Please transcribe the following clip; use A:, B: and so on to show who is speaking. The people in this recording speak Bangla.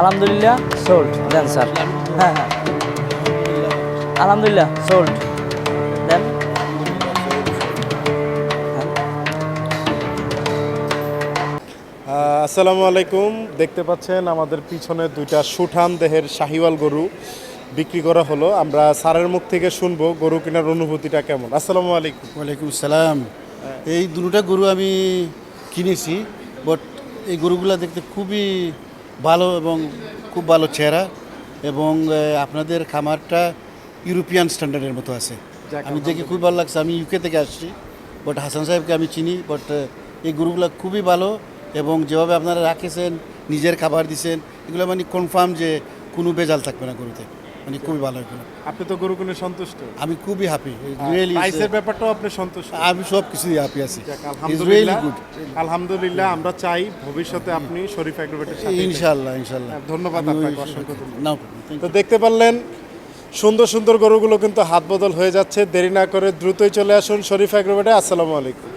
A: আলহামদুলিল্লাহ সোল্ড দেন স্যার। হ্যাঁ হ্যাঁ। আলহামদুলিল্লাহ সোল্ড দেন।
B: আসসালামু আলাইকুম। দেখতে পাচ্ছেন আমাদের পিছনে দুইটা সুঠান দেহের শাহিওয়াল গরু বিক্রি করা হলো। আমরা স্যারের মুখ থেকে শুনব গরু কেনার অনুভূতিটা কেমন। আসসালামু আলাইকুম।
C: ওয়ালাইকুম সালাম। এই দুটা গরু আমি কিনেছি বাট এই গরুগুলো দেখতে খুবই ভালো এবং খুব ভালো চেহারা এবং আপনাদের খামারটা ইউরোপিয়ান স্ট্যান্ডার্ডের মতো আছে। আমি দেখে খুব ভালো লাগছে। আমি ইউকে থেকে আসছি বাট হাসান সাহেবকে আমি চিনি বাট এই গরুগুলো খুবই ভালো এবং যেভাবে আপনারা রাখেছেন নিজের খাবার দিছেন এগুলো মানে কনফার্ম যে কোনো বেজাল থাকবে না গরুতে। মানে খুবই ভালো এগুলো
B: আপনি তো গরু কিনে সন্তুষ্ট।
C: আমি খুবই হ্যাপি রিয়েলি
B: প্রাইসের ব্যাপারটাও আপনি সন্তুষ্ট।
C: আমি সব কিছুই হ্যাপি আছি রিয়েলি
B: আলহামদুলিল্লাহ।
C: গুড
B: আলহামদুলিল্লাহ আমরা চাই ভবিষ্যতে আপনি শরীফ অ্যাগ্রোভেটের সাথে
C: ইনশাআল্লাহ ইনশাআল্লাহ।
B: হ্যাঁ, ধন্যবাদ আপনাকে অসংখ্য ধন্যবাদ। তো দেখতে পারলেন সুন্দর সুন্দর গরুগুলো কিন্তু হাত বদল হয়ে যাচ্ছে। দেরি না করে দ্রুতই চলে আসুন শরীফ অ্যাগ্রোভেটে। আসসালামু আলাইকুম।